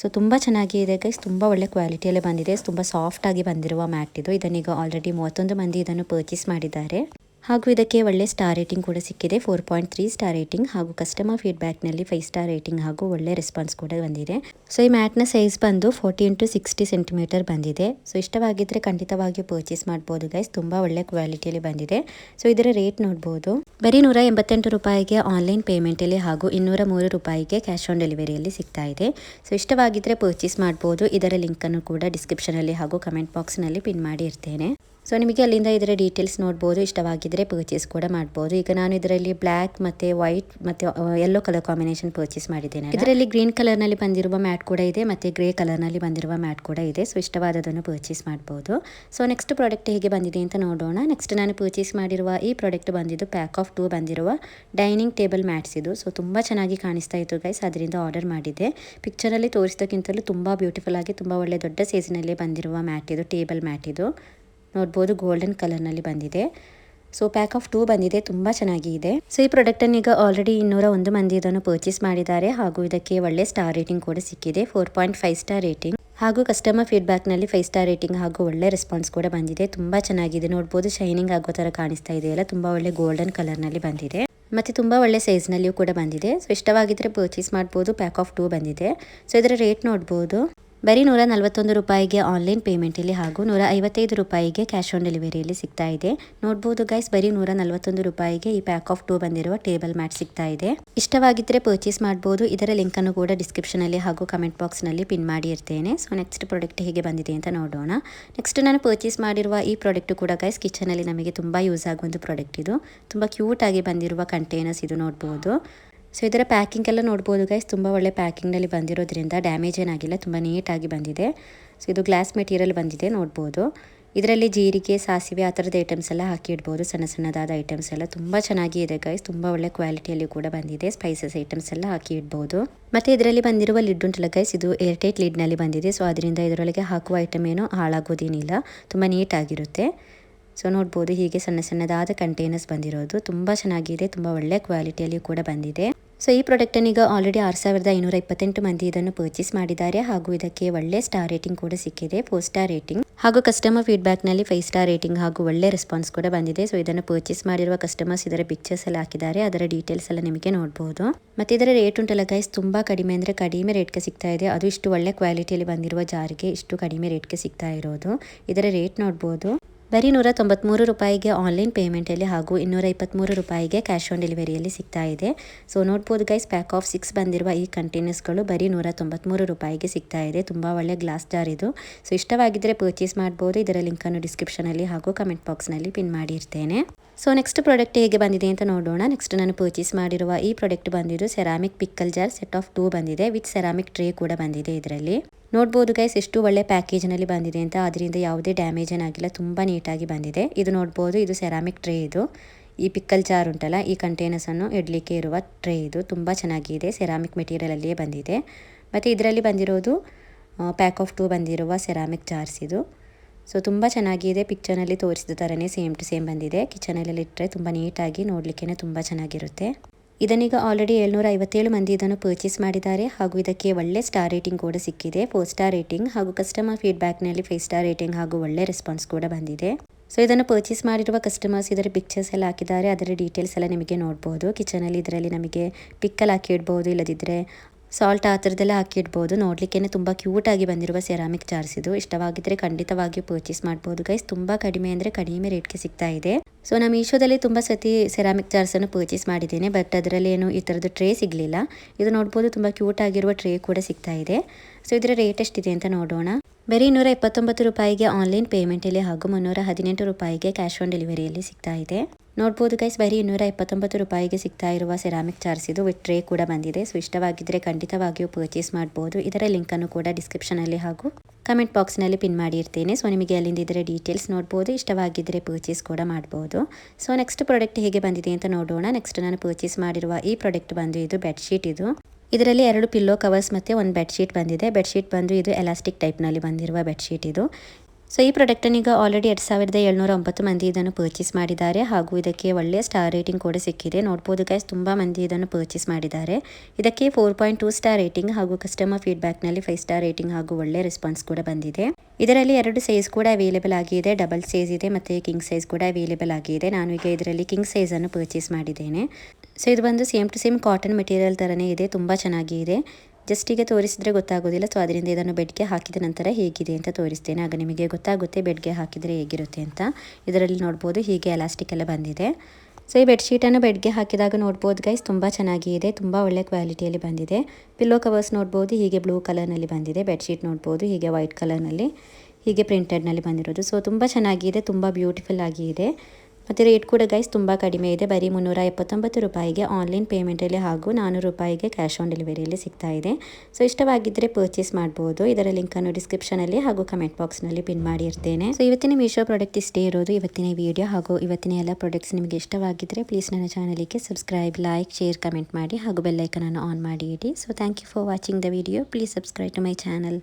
ಸೊ ತುಂಬ ಚೆನ್ನಾಗಿದೆ ಗೈಸ್ ತುಂಬ ಒಳ್ಳೆ ಕ್ವಾಲಿಟಿಯಲ್ಲೇ ಬಂದಿದೆ. ತುಂಬ ಸಾಫ್ಟ್ ಆಗಿ ಬಂದಿರುವ ಮ್ಯಾಟ್ ಇದು. ಇದನ್ನೀಗ ಆಲ್ರೆಡಿ ಮೂವತ್ತೊಂದು ಮಂದಿ ಇದನ್ನು ಪರ್ಚೇಸ್ ಮಾಡಿದ್ದಾರೆ. ಹಾಗೂ ಇದಕ್ಕೆ ಒಳ್ಳೆ ಸ್ಟಾರ್ ರೇಟಿಂಗ್ ಕೂಡ ಸಿಕ್ಕಿದೆ. Four point three star rating ಹಾಗೂ ಕಸ್ಟಮರ್ ಫೀಡ್ಬ್ಯಾಕ್ನಲ್ಲಿ ಫೈವ್ ಸ್ಟಾರ್ ರೇಟಿಂಗ್ ಹಾಗೂ ಒಳ್ಳೆ ರೆಸ್ಪಾನ್ಸ್ ಕೂಡ ಬಂದಿದೆ. ಸೊ ಈ ಮ್ಯಾಟ್ನ ಸೈಜ್ ಬಂದು ಫೋರ್ಟಿ ಇಂಟು ಸಿಕ್ಸ್ಟಿ ಸೆಂಟಿಮೀಟರ್ ಬಂದಿದೆ. ಸೊ ಇಷ್ಟವಾಗಿದ್ದರೆ ಖಂಡಿತವಾಗಿಯೂ ಪರ್ಚೇಸ್ ಮಾಡ್ಬೋದು ಗೈಸ್ ತುಂಬ ಒಳ್ಳೆ ಕ್ವಾಲಿಟಿಯಲ್ಲಿ ಬಂದಿದೆ. ಸೊ ಇದರ ರೇಟ್ ನೋಡ್ಬೋದು. ಬರೀ ನೂರ ಎಂಬತ್ತೆಂಟು ರೂಪಾಯಿಗೆ ಆನ್ಲೈನ್ ಪೇಮೆಂಟಲ್ಲಿ ಹಾಗೂ ಇನ್ನೂರ ಮೂರು ರೂಪಾಯಿಗೆ ಕ್ಯಾಶ್ ಆನ್ ಡೆಲಿವರಿಯಲ್ಲಿ ಸಿಗ್ತಾ ಇದೆ. ಸೊ ಇಷ್ಟವಾಗಿದ್ದರೆ ಪರ್ಚೇಸ್ ಮಾಡ್ಬೋದು. ಇದರ ಲಿಂಕನ್ನು ಕೂಡ ಡಿಸ್ಕ್ರಿಪ್ಷನಲ್ಲಿ ಹಾಗೂ ಕಮೆಂಟ್ ಬಾಕ್ಸ್ನಲ್ಲಿ ಪಿನ್ ಮಾಡಿ ಇರ್ತೇನೆ. ಸೊ ನಿಮಗೆ ಅಲ್ಲಿಂದ ಇದರ ಡೀಟೇಲ್ಸ್ ನೋಡ್ಬೋದು. ಇಷ್ಟವಾಗಿದ್ದರೆ ಪರ್ಚೇಸ್ ಕೂಡ ಮಾಡ್ಬೋದು. ಈಗ ನಾನು ಇದರಲ್ಲಿ ಬ್ಲ್ಯಾಕ್ ಮತ್ತೆ ವೈಟ್ ಮತ್ತೆ ಯೆಲ್ಲೋ ಕಲರ್ ಕಾಂಬಿನೇಷನ್ ಪರ್ಚೇಸ್ ಮಾಡಿದ್ದೇನೆ ಇದರಲ್ಲಿ ಗ್ರೀನ್ ಕಲರ್ನಲ್ಲಿ ಬಂದಿರುವ ಮ್ಯಾಟ್ ಕೂಡ ಇದೆ ಮತ್ತೆ ಗ್ರೇ ಕಲರ್ನಲ್ಲಿ ಬಂದಿರುವ ಮ್ಯಾಟ್ ಕೂಡ ಇದೆ. ಸೊ ಇಷ್ಟವಾದದನ್ನು ಪರ್ಚೇಸ್ ಮಾಡ್ಬೋದು. ಸೊ ನೆಕ್ಸ್ಟ್ ಪ್ರಾಡಕ್ಟ್ ಹೇಗೆ ಬಂದಿದೆ ಅಂತ ನೋಡೋಣ. ನೆಕ್ಸ್ಟ್ ನಾನು ಪರ್ಚೇಸ್ ಮಾಡಿರುವ ಈ ಪ್ರಾಡಕ್ಟ್ ಬಂದಿದ್ದು ಪ್ಯಾಕ್ ಆಫ್ ಟೂ ಬಂದಿರುವ ಡೈನಿಂಗ್ ಟೇಬಲ್ ಮ್ಯಾಟ್ಸ್ ಇದು. ಸೊ ತುಂಬ ಚೆನ್ನಾಗಿ ಕಾಣಿಸ್ತಾ ಇತ್ತು ಗೈಸ್ ಅದರಿಂದ ಆರ್ಡರ್ ಮಾಡಿದ್ದೆ. ಪಿಕ್ಚರಲ್ಲಿ ತೋರಿಸಿದಕ್ಕಿಂತಲೂ ತುಂಬ ಬ್ಯೂಟಿಫುಲ್ ಆಗಿ ತುಂಬ ಒಳ್ಳೆ ದೊಡ್ಡ ಸೈಜ್ನಲ್ಲಿ ಬಂದಿರುವ ಮ್ಯಾಟ್ ಇದು ಟೇಬಲ್ ಮ್ಯಾಟ್ ಇದು. ನೋಡ್ಬೋದು ಗೋಲ್ಡನ್ ಕಲರ್ನಲ್ಲಿ ಬಂದಿದೆ. ಸೊ ಪ್ಯಾಕ್ ಆಫ್ ಟೂ ಬಂದಿದೆ, ತುಂಬ ಚೆನ್ನಾಗಿದೆ ಸೊ ಈ ಪ್ರಾಡಕ್ಟನ್ನು ಈಗ ಆಲ್ರೆಡಿ ಇನ್ನೂರ ಒಂದು ಮಂದಿ ಇದನ್ನು ಪರ್ಚೇಸ್ ಮಾಡಿದ್ದಾರೆ. ಹಾಗೂ ಇದಕ್ಕೆ ಒಳ್ಳೆ ಸ್ಟಾರ್ ರೇಟಿಂಗ್ ಕೂಡ ಸಿಕ್ಕಿದೆ four point five star rating ಹಾಗೂ ಕಸ್ಟಮರ್ ಫೀಡ್ಬ್ಯಾಕ್ನಲ್ಲಿ ಫೈವ್ ಸ್ಟಾರ್ ರೇಟಿಂಗ್ ಹಾಗೂ ಒಳ್ಳೆ ರೆಸ್ಪಾನ್ಸ್ ಕೂಡ ಬಂದಿದೆ. ತುಂಬ ಚೆನ್ನಾಗಿದೆ ನೋಡ್ಬೋದು ಶೈನಿಂಗ್ ಆಗೋ ಥರ ಕಾಣಿಸ್ತಾ ಇದೆಯಲ್ಲ ತುಂಬ ಒಳ್ಳೆ ಗೋಲ್ಡನ್ ಕಲರ್ನಲ್ಲಿ ಬಂದಿದೆ. ಮತ್ತು ತುಂಬ ಒಳ್ಳೆ ಸೈಜ್ನಲ್ಲಿಯೂ ಕೂಡ ಬಂದಿದೆ. ಸೊ ಇಷ್ಟವಾಗಿದ್ದರೆ ಪರ್ಚೇಸ್ ಮಾಡ್ಬೋದು ಪ್ಯಾಕ್ ಆಫ್ ಟೂ ಬಂದಿದೆ. ಸೊ ಇದರ ರೇಟ್ ನೋಡ್ಬೋದು. ಬರೀ ನೂರ ನಲವತ್ತೊಂದು ರೂಪಾಯಿಗೆ ಆನ್ಲೈನ್ ಪೇಮೆಂಟಲ್ಲಿ ಹಾಗೂ ನೂರ ಐವತ್ತೈದು ರೂಪಾಯಿಗೆ ಕ್ಯಾಶ್ ಆನ್ ಡೆಲಿವರಿಯಲ್ಲಿ ಸಿಗ್ತಾ ಇದೆ. ನೋಡ್ಬೋದು ಗೈಸ್ ಬರೀ ನೂರ ನಲವತ್ತೊಂದು ರೂಪಾಯಿಗೆ ಈ ಪ್ಯಾಕ್ ಆಫ್ ಟೂ ಬಂದಿರುವ ಟೇಬಲ್ ಮ್ಯಾಟ್ ಸಿಗ್ತಾ ಇದೆ. ಇಷ್ಟವಾಗಿದ್ದರೆ ಪರ್ಚೇಸ್ ಮಾಡ್ಬೋದು. ಇದರ ಲಿಂಕನ್ನು ಕೂಡ ಡಿಸ್ಕ್ರಿಪ್ಷನಲ್ಲಿ ಹಾಗೂ ಕಮೆಂಟ್ ಬಾಕ್ಸ್ನಲ್ಲಿ ಪಿನ್ ಮಾಡಿ ಇರ್ತೇನೆ. ಸೊ ನೆಕ್ಸ್ಟ್ ಪ್ರಾಡಕ್ಟ್ ಹೇಗೆ ಬಂದಿದೆ ಅಂತ ನೋಡೋಣ. ನೆಕ್ಸ್ಟ್ ನಾನು ಪರ್ಚೇಸ್ ಮಾಡಿರುವ ಈ ಪ್ರಾಡಕ್ಟ್ ಕೂಡ ಗೈಸ್ ಕಿಚನಲ್ಲಿ ನಮಗೆ ತುಂಬ ಯೂಸ್ ಆಗುವ ಒಂದು ಪ್ರಾಡಕ್ಟ್ ಇದು. ತುಂಬ ಕ್ಯೂಟ್ ಆಗಿ ಬಂದಿರುವ ಕಂಟೈನರ್ಸ್ ಇದು ನೋಡ್ಬೋದು. ಸೊ ಇದರ ಪ್ಯಾಕಿಂಗ್ ಎಲ್ಲ ನೋಡ್ಬೋದು ಗೈಸ್ ತುಂಬ ಒಳ್ಳೆ ಪ್ಯಾಕಿಂಗ್ನಲ್ಲಿ ಬಂದಿರೋದ್ರಿಂದ ಡ್ಯಾಮೇಜ್ ಏನಾಗಿಲ್ಲ, ತುಂಬ ನೀಟಾಗಿ ಬಂದಿದೆ. ಸೊ ಇದು ಗ್ಲಾಸ್ ಮೆಟೀರಿಯಲ್ ಬಂದಿದೆ, ನೋಡ್ಬೋದು. ಇದರಲ್ಲಿ ಜೀರಿಗೆ, ಸಾಸಿವೆ, ಆ ಥರದ ಐಟಮ್ಸ್ ಎಲ್ಲ ಹಾಕಿ ಇಡ್ಬೋದು. ಸಣ್ಣ ಸಣ್ಣದಾದ ಐಟಮ್ಸ್ ಎಲ್ಲ ತುಂಬ ಚೆನ್ನಾಗಿ ಇದೆ ಗೈಸ್ ತುಂಬ ಒಳ್ಳೆ ಕ್ವಾಲಿಟಿಯಲ್ಲಿ ಕೂಡ ಬಂದಿದೆ. ಸ್ಪೈಸಸ್ ಐಟಮ್ಸ್ ಎಲ್ಲ ಹಾಕಿ ಇಡ್ಬೋದು. ಮತ್ತು ಇದರಲ್ಲಿ ಬಂದಿರುವ ಲಿಡ್ ಉಂಟಲ್ಲ ಗೈಸ್ ಇದು ಏರ್ಟೈಟ್ ಲಿಡ್ನಲ್ಲಿ ಬಂದಿದೆ. ಸೊ ಅದರಿಂದ ಇದರೊಳಗೆ ಹಾಕುವ ಐಟಮ್ ಏನು ಹಾಳಾಗೋದೇನಿಲ್ಲ. ತುಂಬ ನೀಟಾಗಿರುತ್ತೆ ಸೊ ನೋಡ್ಬೋದು. ಹೀಗೆ ಸಣ್ಣ ಸಣ್ಣದಾದ ಕಂಟೈನರ್ಸ್ ಬಂದಿರೋದು. ತುಂಬ ಚೆನ್ನಾಗಿದೆ. ತುಂಬ ಒಳ್ಳೆ ಕ್ವಾಲಿಟಿಯಲ್ಲಿ ಕೂಡ ಬಂದಿದೆ. ಸೊ ಈ ಪ್ರಾಡಕ್ಟನ್ನು ಈಗ ಆಲ್ರೆಡಿ ಆರು ಸಾವಿರದ ಐನೂರ ಇಪ್ಪತ್ತೆಂಟು ಮಂದಿ ಇದನ್ನು ಪರ್ಚೇಸ್ ಮಾಡಿದ್ದಾರೆ. ಹಾಗೂ ಇದಕ್ಕೆ ಒಳ್ಳೆ ಸ್ಟಾರ್ ರೇಟಿಂಗ್ ಕೂಡ ಸಿಕ್ಕಿದೆ. ಫೋರ್ ಸ್ಟಾರ್ ರೇಟಿಂಗ್ ಹಾಗೂ ಕಸ್ಟಮರ್ ಫೀಡ್ಬ್ಯಾಕ್ನಲ್ಲಿ ಫೈವ್ ಸ್ಟಾರ್ ರೇಟಿಂಗ್ ಹಾಗೂ ಒಳ್ಳೆ ರೆಸ್ಪಾನ್ಸ್ ಕೂಡ ಬಂದಿದೆ. ಸೊ ಇದನ್ನು ಪರ್ಚೇಸ್ ಮಾಡಿರುವ ಕಸ್ಟಮರ್ಸ್ ಇದರ ಪಿಕ್ಚರ್ಸ್ ಎಲ್ಲ ಹಾಕಿದ್ದಾರೆ. ಅದರ ಡೀಟೇಲ್ಸ್ ಎಲ್ಲ ನಿಮಗೆ ನೋಡಬಹುದು ಮತ್ತೆ ಇದರ ರೇಟ್ ಉಂಟಲ್ಲ ಗೈಸ್ ತುಂಬಾ ಕಡಿಮೆ ಅಂದ್ರೆ ಕಡಿಮೆ ರೇಟ್ಗೆ ಸಿಗ್ತಾ ಇದೆ. ಅದು ಇಷ್ಟು ಒಳ್ಳೆ ಕ್ವಾಲಿಟಿಯಲ್ಲಿ ಬಂದಿರುವ ಜಾರಿಗೆ ಇಷ್ಟು ಕಡಿಮೆ ರೇಟ್ಗೆ ಸಿಗ್ತಾ ಇರೋದು. ಇದರ ರೇಟ್ ನೋಡ್ಬೋದು. ಬರೀ ನೂರ ತೊಂಬತ್ಮೂರು ರೂಪಾಯಿಗೆ ಆನ್ಲೈನ್ ಪೇಮೆಂಟಲ್ಲಿ ಹಾಗೂ ಇನ್ನೂರ ಇಪ್ಪತ್ತ್ಮೂರು ರೂಪಾಯಿಗೆ ಕ್ಯಾಶ್ ಆನ್ ಡೆಲಿವರಿಯಲ್ಲಿ ಸಿಗ್ತಾ ಇದೆ. ಸೊ ನೋಡ್ಬೋದು ಗೈಸ್ ಪ್ಯಾಕ್ ಆಫ್ ಸಿಕ್ಸ್ ಬಂದಿರುವ ಈ ಕಂಟೈನರ್ಸ್ಗಳು ಬರೀ ನೂರ ತೊಂಬತ್ತ್ಮೂರು ರೂಪಾಯಿಗೆ ಸಿಗ್ತಾ ಇದೆ. ತುಂಬ ಒಳ್ಳೆ ಗ್ಲಾಸ್ ಜಾರ್ ಇದು. ಸೊ ಇಷ್ಟವಾಗಿದ್ದರೆ ಪರ್ಚೇಸ್ ಮಾಡ್ಬೋದು. ಇದರ ಲಿಂಕನ್ನು ಡಿಸ್ಕ್ರಿಪ್ಷನಲ್ಲಿ ಹಾಗೂ ಕಮೆಂಟ್ ಬಾಕ್ಸ್ನಲ್ಲಿ ಪಿನ್ ಮಾಡಿರ್ತೇನೆ. ಸೊ ನೆಕ್ಸ್ಟ್ ಪ್ರಾಡಕ್ಟ್ ಹೇಗೆ ಬಂದಿದೆ ಅಂತ ನೋಡೋಣ. ನೆಕ್ಸ್ಟ್ ನಾನು ಪರ್ಚೇಸ್ ಮಾಡಿರುವ ಈ ಪ್ರಾಡಕ್ಟ್ ಬಂದಿದ್ದು ceramic pickle jar set of two ಬಂದಿದೆ. ವಿತ್ ಸೆರಾಮಿಕ್ ಟ್ರೇ ಕೂಡ ಬಂದಿದೆ ಇದರಲ್ಲಿ. ನೋಡ್ಬೋದು ಗೈಸ್ ಎಷ್ಟು ಒಳ್ಳೆ ಪ್ಯಾಕೇಜ್ನಲ್ಲಿ ಬಂದಿದೆ ಅಂತ. ಅದರಿಂದ ಯಾವುದೇ ಡ್ಯಾಮೇಜ್ ಏನಾಗಿಲ್ಲ ತುಂಬ ನೀಟಾಗಿ ಬಂದಿದೆ. ಇದು ನೋಡ್ಬೋದು, ಇದು ಸೆರಾಮಿಕ್ ಟ್ರೇ ಇದು. ಈ ಪಿಕ್ಕಲ್ ಜಾರ್ ಉಂಟಲ್ಲ, ಈ ಕಂಟೈನರ್ಸನ್ನು ಇಡಲಿಕ್ಕೆ ಇರುವ ಟ್ರೇ ಇದು. ತುಂಬ ಚೆನ್ನಾಗಿದೆ ಸೆರಾಮಿಕ್ ಮೆಟೀರಿಯಲಲ್ಲಿಯೇ ಬಂದಿದೆ. ಮತ್ತು ಇದರಲ್ಲಿ ಬಂದಿರೋದು ಪ್ಯಾಕ್ ಆಫ್ ಟೂ ಬಂದಿರುವ ಸೆರಾಮಿಕ್ ಜಾರ್ಸ್ ಇದು. ಸೊ ತುಂಬ ಚೆನ್ನಾಗಿದೆ ಪಿಕ್ಚರ್ನಲ್ಲಿ ತೋರಿಸಿದ ಥರನೇ ಸೇಮ್ ಟು ಸೇಮ್ ಬಂದಿದೆ. ಕಿಚನಲ್ಲಿ ಇಟ್ಟರೆ ತುಂಬ ನೀಟಾಗಿ ನೋಡಲಿಕ್ಕೆ ತುಂಬ ಚೆನ್ನಾಗಿರುತ್ತೆ. ಇದನ್ನೀಗ ಆಲ್ರೆಡಿ ಏಳ್ನೂರ ಐವತ್ತೇಳು ಮಂದಿ ಇದನ್ನು ಪರ್ಚೇಸ್ ಮಾಡಿದ್ದಾರೆ. ಹಾಗೂ ಇದಕ್ಕೆ ಒಳ್ಳೆ ಸ್ಟಾರ್ ರೇಟಿಂಗ್ ಕೂಡ ಸಿಕ್ಕಿದೆ. ಫೋರ್ ಸ್ಟಾರ್ ರೇಟಿಂಗ್ ಹಾಗೂ ಕಸ್ಟಮರ್ ಫೀಡ್ಬ್ಯಾಕ್ನಲ್ಲಿ ಫೈವ್ ಸ್ಟಾರ್ ರೇಟಿಂಗ್ ಹಾಗೂ ಒಳ್ಳೆ ರೆಸ್ಪಾನ್ಸ್ ಕೂಡ ಬಂದಿದೆ. ಸೊ ಇದನ್ನು ಪರ್ಚೇಸ್ ಮಾಡಿರುವ ಕಸ್ಟಮರ್ಸ್ ಇದರ ಪಿಕ್ಚರ್ಸ್ ಎಲ್ಲ ಹಾಕಿದ್ದಾರೆ. ಅದರ ಡೀಟೇಲ್ಸ್ ಎಲ್ಲ ನಿಮಗೆ ನೋಡ್ಬೋದು. ಕಿಚನಲ್ಲಿ ಇದರಲ್ಲಿ ನಮಗೆ ಪಿಕ್ಕಲ್ಲಿ ಹಾಕಿ ಇಡ್ಬೋದು. ಇಲ್ಲದಿದ್ದರೆ ಸಾಲ್ಟ್ ಆ ಥರದ್ದೆಲ್ಲ ಹಾಕಿಡ್ಬೋದು. ನೋಡಲಿಕ್ಕೇ ತುಂಬ ಕ್ಯೂಟಾಗಿ ಬಂದಿರುವ ಸೆರಾಮಿಕ್ ಜಾರ್ಸ್ ಇದು. ಇಷ್ಟವಾಗಿದ್ದರೆ ಖಂಡಿತವಾಗಿಯೂ ಪರ್ಚೇಸ್ ಮಾಡ್ಬೋದು ಗೈಸ್ ತುಂಬ ಕಡಿಮೆ ಅಂದರೆ ಕಡಿಮೆ ರೇಟ್ಗೆ ಸಿಗ್ತಾ ಇದೆ. ಸೊ ನಾನು ಮೀಶೋದಲ್ಲಿ ತುಂಬ ಸತಿ ಸೆರಾಮಿಕ್ ಜಾರ್ಸನ್ನು ಪರ್ಚೇಸ್ ಮಾಡಿದ್ದೇನೆ. ಬಟ್ ಅದರಲ್ಲಿ ಏನು ಈ ಥರದ್ದು ಟ್ರೇ ಸಿಗಲಿಲ್ಲ. ಇದು ನೋಡ್ಬೋದು ತುಂಬ ಕ್ಯೂಟಾಗಿರುವ ಟ್ರೇ ಕೂಡ ಸಿಗ್ತಾ ಇದೆ. ಸೊ ಇದರ ರೇಟ್ ಎಷ್ಟಿದೆ ಅಂತ ನೋಡೋಣ. ಬರೀ ನೂರ ಇಪ್ಪತ್ತೊಂಬತ್ತು ರೂಪಾಯಿಗೆ ಆನ್ಲೈನ್ ಪೇಮೆಂಟಲ್ಲಿ ಹಾಗೂ ಮುನ್ನೂರ ಹದಿನೆಂಟು ರೂಪಾಯಿಗೆ ಕ್ಯಾಶ್ ಆನ್ ಡೆಲಿವರಿಯಲ್ಲಿ ಸಿಗ್ತಾ ಇದೆ. ನೋಡ್ಬೋದು ಗೈಸ್ ಬರೀ ಇನ್ನೂರ ಇಪ್ಪತ್ತೊಂಬತ್ತು ರೂಪಾಯಿಗೆ ಸಿಗ್ತಾ ಇರುವ ಸೆರಾಮಿಕ್ ಚಾರ್ಜ್ ಇದು ವಿತ್ ಟ್ರೇ ಕೂಡ ಬಂದಿದೆ. ಸೊ ಇಷ್ಟವಾಗಿದ್ದರೆ ಖಂಡಿತವಾಗಿಯೂ ಪರ್ಚೇಸ್ ಮಾಡ್ಬೋದು. ಇದರ ಲಿಂಕನ್ನು ಕೂಡ ಡಿಸ್ಕ್ರಿಪ್ಷನಲ್ಲಿ ಹಾಗೂ ಕಮೆಂಟ್ ಬಾಕ್ಸ್ನಲ್ಲಿ ಪಿನ್ ಮಾಡಿರ್ತೇನೆ ಸೊ ನಿಮಗೆ ಅಲ್ಲಿಂದ ಡೀಟೇಲ್ಸ್ ನೋಡ್ಬೋದು. ಇಷ್ಟವಾಗಿದ್ದರೆ ಪರ್ಚೇಸ್ ಕೂಡ ಮಾಡ್ಬೋದು. ಸೊ ನೆಕ್ಸ್ಟ್ ಪ್ರಾಡಕ್ಟ್ ಹೇಗೆ ಬಂದಿದೆ ಅಂತ ನೋಡೋಣ. ನೆಕ್ಸ್ಟ್ ನಾನು ಪರ್ಚೇಸ್ ಮಾಡಿರುವ ಈ ಪ್ರಾಡಕ್ಟ್ ಬಂದು ಇದು ಬೆಡ್ಶೀಟ್ ಇದು. ಇದರಲ್ಲಿ ಎರಡು ಪಿಲ್ಲೋ ಕವರ್ಸ್ ಮತ್ತು ಒಂದು ಬೆಡ್ಶೀಟ್ ಬಂದಿದೆ. ಬೆಡ್ಶೀಟ್ ಬಂದು ಇದು ಎಲಾಸ್ಟಿಕ್ ಟೈಪ್ನಲ್ಲಿ ಬಂದಿರುವ ಬೆಡ್ಶೀಟ್ ಇದು. ಸೊ ಈ ಪ್ರಾಡಕ್ಟನ್ನು ಈಗ ಆಲ್ರೆಡಿ ಎರಡು ಸಾವಿರದ ಏಳ್ನೂರ ಒಂಬತ್ತು ಮಂದಿ ಇದನ್ನು ಪರ್ಚೇಸ್ ಮಾಡಿದ್ದಾರೆ. ಹಾಗೂ ಇದಕ್ಕೆ ಒಳ್ಳೆಯ ಸ್ಟಾರ್ ರೇಟಿಂಗ್ ಕೂಡ ಸಿಕ್ಕಿದೆ. ನೋಡ್ಬೋದು ಗೈಸ್ ತುಂಬ ಮಂದಿ ಇದನ್ನು ಪರ್ಚೇಸ್ ಮಾಡಿದ್ದಾರೆ. ಇದಕ್ಕೆ four point two star rating ಹಾಗೂ ಕಸ್ಟಮರ್ ಫೀಡ್ಬ್ಯಾಕ್ನಲ್ಲಿ ಫೈವ್ ಸ್ಟಾರ್ ರೇಟಿಂಗ್ ಹಾಗೂ ಒಳ್ಳೆ ರೆಸ್ಪಾನ್ಸ್ ಕೂಡ ಬಂದಿದೆ. ಇದರಲ್ಲಿ ಎರಡು ಸೈಜ್ ಕೂಡ ಅವೈಲೇಬಲ್ ಆಗಿದೆ. ಡಬಲ್ ಸೈಜ್ ಇದೆ ಮತ್ತು ಕಿಂಗ್ ಸೈಜ್ ಕೂಡ ಅವೈಲೇಬಲ್ ಆಗಿದೆ. ನಾನು ಈಗ ಇದರಲ್ಲಿ ಕಿಂಗ್ ಸೈಜನ್ನು ಪರ್ಚೇಸ್ ಮಾಡಿದ್ದೇನೆ. ಸೊ ಇದು ಬಂದು same to same cotton material ಥರನೇ ಇದೆ. ತುಂಬ ಚೆನ್ನಾಗಿದೆ ಜಸ್ಟಿಗೆ ತೋರಿಸಿದ್ರೆ ಗೊತ್ತಾಗೋದಿಲ್ಲ. ಸೊ ಅದರಿಂದ ಇದನ್ನು ಬೆಡ್ಗೆ ಹಾಕಿದ ನಂತರ ಹೇಗಿದೆ ಅಂತ ತೋರಿಸ್ತೇನೆ. ಆಗ ನಿಮಗೆ ಗೊತ್ತಾಗುತ್ತೆ ಬೆಡ್ಗೆ ಹಾಕಿದರೆ ಹೇಗಿರುತ್ತೆ ಅಂತ. ಇದರಲ್ಲಿ ನೋಡ್ಬೋದು ಹೀಗೆ ಎಲಾಸ್ಟಿಕ್ ಎಲ್ಲ ಬಂದಿದೆ. ಸೊ ಈ ಬೆಡ್ಶೀಟನ್ನು ಬೆಡ್ಗೆ ಹಾಕಿದಾಗ ನೋಡ್ಬೋದು ಗೈಸ್ ತುಂಬ ಚೆನ್ನಾಗಿದೆ. ತುಂಬ ಒಳ್ಳೆ ಕ್ವಾಲಿಟಿಯಲ್ಲಿ ಬಂದಿದೆ. ಪಿಲ್ಲೋ ಕವರ್ಸ್ ನೋಡ್ಬೋದು, ಹೀಗೆ ಬ್ಲೂ ಕಲರ್ನಲ್ಲಿ ಬಂದಿದೆ. ಬೆಡ್ಶೀಟ್ ನೋಡ್ಬೋದು, ಹೀಗೆ ವೈಟ್ ಕಲರ್ನಲ್ಲಿ ಹೀಗೆ ಪ್ರಿಂಟೆಡ್ನಲ್ಲಿ ಬಂದಿರೋದು. ಸೊ ತುಂಬ ಚೆನ್ನಾಗಿದೆ, ತುಂಬ ಬ್ಯೂಟಿಫುಲ್ ಆಗಿದೆ ಮತ್ತು ರೇಟ್ ಕೂಡ ಗೈಸ್ ತುಂಬ ಕಡಿಮೆ ಇದೆ. ಬರೀ ಮುನ್ನೂರ ಎಪ್ಪತ್ತೊಂಬತ್ತು ರೂಪಾಯಿಗೆ ಆನ್ಲೈನ್ ಪೇಮೆಂಟಲ್ಲಿ ಹಾಗೂ ನಾನ್ನೂರು ರೂಪಾಯಿಗೆ ಕ್ಯಾಶ್ ಆನ್ ಡೆಲಿವರಿಯಲ್ಲಿ ಸಿಗ್ತಾ ಇದೆ. ಸೊ ಇಷ್ಟವಾಗಿದ್ದರೆ ಪರ್ಚೇಸ್ ಮಾಡ್ಬೋದು. ಇದರ ಲಿಂಕನ್ನು ಡಿಸ್ಕ್ರಿಪ್ಷನಲ್ಲಿ ಹಾಗೂ ಕಮೆಂಟ್ ಬಾಕ್ಸ್ನಲ್ಲಿ ಪಿನ್ ಮಾಡಿರ್ತೇನೆ. ಸೊ ಇವತ್ತಿನ ಮೀಶೋ ಪ್ರಾಡಕ್ಟ್ ಇಷ್ಟೇ ಇರೋದು, ಇವತ್ತಿನ ವಿಡಿಯೋ ಹಾಗೂ ಇವತ್ತಿನ ಎಲ್ಲ ಪ್ರಾಡಕ್ಟ್ಸ್ ನಿಮಗೆ ಇಷ್ಟವಾಗಿದ್ದರೆ ಪ್ಲೀಸ್ ನನ್ನ ಚಾನಲಿಗೆ ಸಬ್ಸ್ಕ್ರೈಬ್ ಲೈಕ್ ಶೇರ್ ಕಮೆಂಟ್ ಮಾಡಿ ಹಾಗೂ ಬೆಲ್ಲೈಕನನ್ನು ಆನ್ ಮಾಡಿ ಇಡಿ. So thank you for watching the video please subscribe to my channel